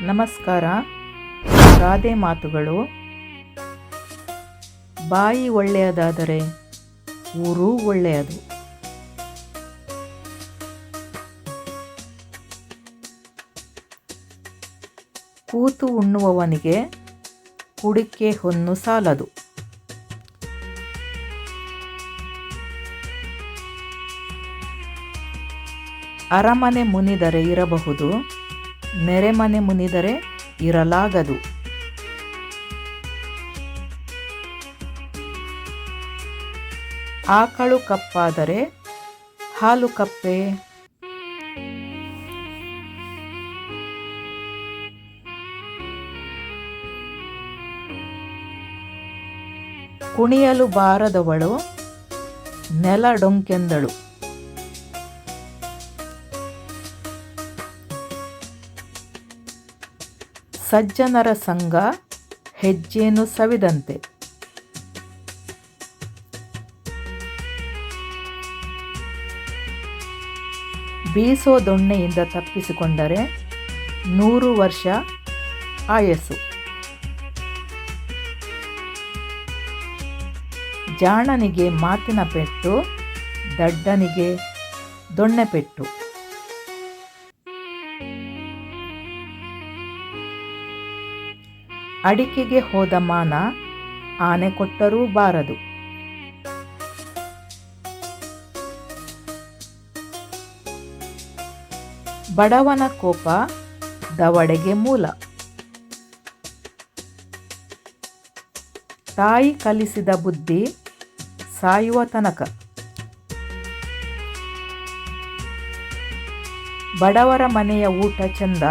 ನಮಸ್ಕಾರ. ಗಾದೆ ಮಾತುಗಳು. ಬಾಯಿ ಒಳ್ಳೆಯದಾದರೆ ಊರು ಒಳ್ಳೆಯದು. ಕೂತು ಉಣ್ಣುವವನಿಗೆ ಕುಡಿಕೆ ಹೊನ್ನು ಸಾಲದು. ಅರಮನೆ ಮುನಿದರೆ ಇರಬಹುದು ನೆರೆಮನೆ ಮುನಿದರೆ ಇರಲಾಗದು. ಆಕಳು ಕಪ್ಪಾದರೆ ಹಾಲು ಕಪ್ಪೆ. ಕುಣಿಯಲು ಬಾರದವಳು ನೆಲ ಡೊಂಕೆಂದಳು. ಸಜ್ಜನರ ಸಂಘ ಹೆಜ್ಜೇನು ಸವಿದಂತೆ. ಬೀಸೋ ದೊಣ್ಣೆಯಿಂದ ತಪ್ಪಿಸಿಕೊಂಡರೆ ನೂರು ವರ್ಷ ಆಯಸ್ಸು. ಜಾಣನಿಗೆ ಮಾತಿನ ಪೆಟ್ಟು, ದಡ್ಡನಿಗೆ ದೊಣ್ಣೆ ಪೆಟ್ಟು. ಅಡಿಕೆಗೆ ಹೋದ ಮಾನ ಆನೆ ಕೊಟ್ಟರೂ ಬಾರದು. ಬಡವನ ಕೋಪ ದವಡೆಗೆ ಮೂಲ. ತಾಯಿ ಕಲಿಸಿದ ಬುದ್ಧಿ ಸಾಯುವ ತನಕ. ಬಡವರ ಮನೆಯ ಊಟ ಚಂದ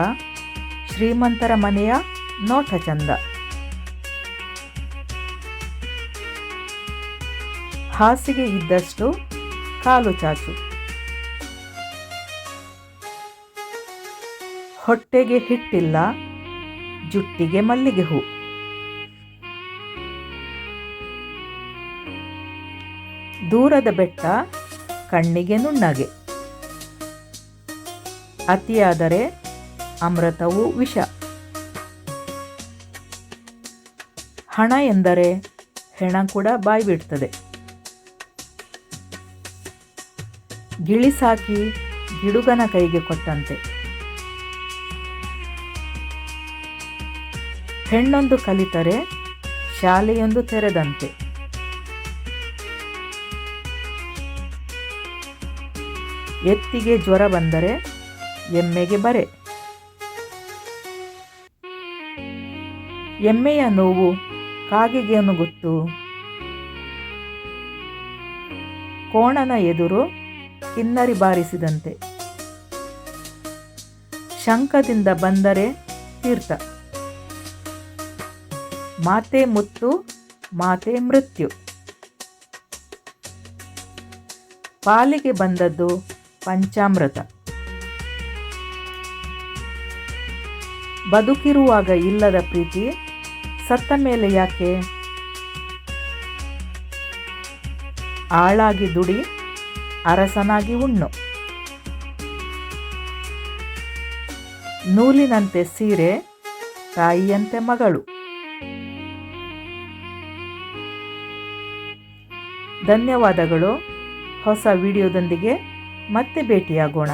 ಶ್ರೀಮಂತರ ಮನೆಯ ನೋಟ ಚಂದ. ಹಾಸಿಗೆ ಇದ್ದಷ್ಟು ಕಾಲು ಚಾಚು. ಹೊಟ್ಟೆಗೆ ಹಿಟ್ಟಿಲ್ಲ, ಜುಟ್ಟಿಗೆ ಮಲ್ಲಿಗೆ ಹೂ. ದೂರದ ಬೆಟ್ಟ ಕಣ್ಣಿಗೆ ನುಣ್ಣಗೆ. ಅತಿಯಾದರೆ ಅಮೃತವು ವಿಷ. ಹಣ ಎಂದರೆ ಹೆಣ ಕೂಡ ಬಾಯಿ ಬಿಡ್ತದೆ ಗಿಳಿ ಗಿಡುಗನ ಕೈಗೆ ಕೊಟ್ಟಂತೆ. ಹೆಣ್ಣೊಂದು ಕಲಿತರೆ ಶಾಲೆಯೊಂದು ತೆರೆದಂತೆ. ಎತ್ತಿಗೆ ಜ್ವರ ಬಂದರೆ ಎಮ್ಮೆಗೆ ಬರೆ. ಎಮ್ಮೆಯ ನೋವು ಕಾಗೆಗೇನು ಗೊತ್ತು. ಕೋಣನ ಎದುರು ಕಿನ್ನರಿ ಬಾರಿಸಿದಂತೆ. ಶಂಖದಿಂದ ಬಂದರೆ ತೀರ್ಥ. ಮಾತೆ ಮುತ್ತು, ಮಾತೆ ಮೃತ್ಯು. ಪಾಲಿಗೆ ಬಂದದ್ದು ಪಂಚಾಮೃತ. ಬದುಕಿರುವಾಗ ಇಲ್ಲದ ಪ್ರೀತಿ ಸತ್ತ ಮೇಲೆ ಯಾಕೆ? ಆಳಾಗಿ ದುಡಿ, ಅರಸನಾಗಿ ಉಣ್ಣು. ನೂಲಿನಂತೆ ಸೀರೆ, ತಾಯಿಯಂತೆ ಮಗಳು. ಧನ್ಯವಾದಗಳು. ಹೊಸ ವಿಡಿಯೋದೊಂದಿಗೆ ಮತ್ತೆ ಭೇಟಿಯಾಗೋಣ.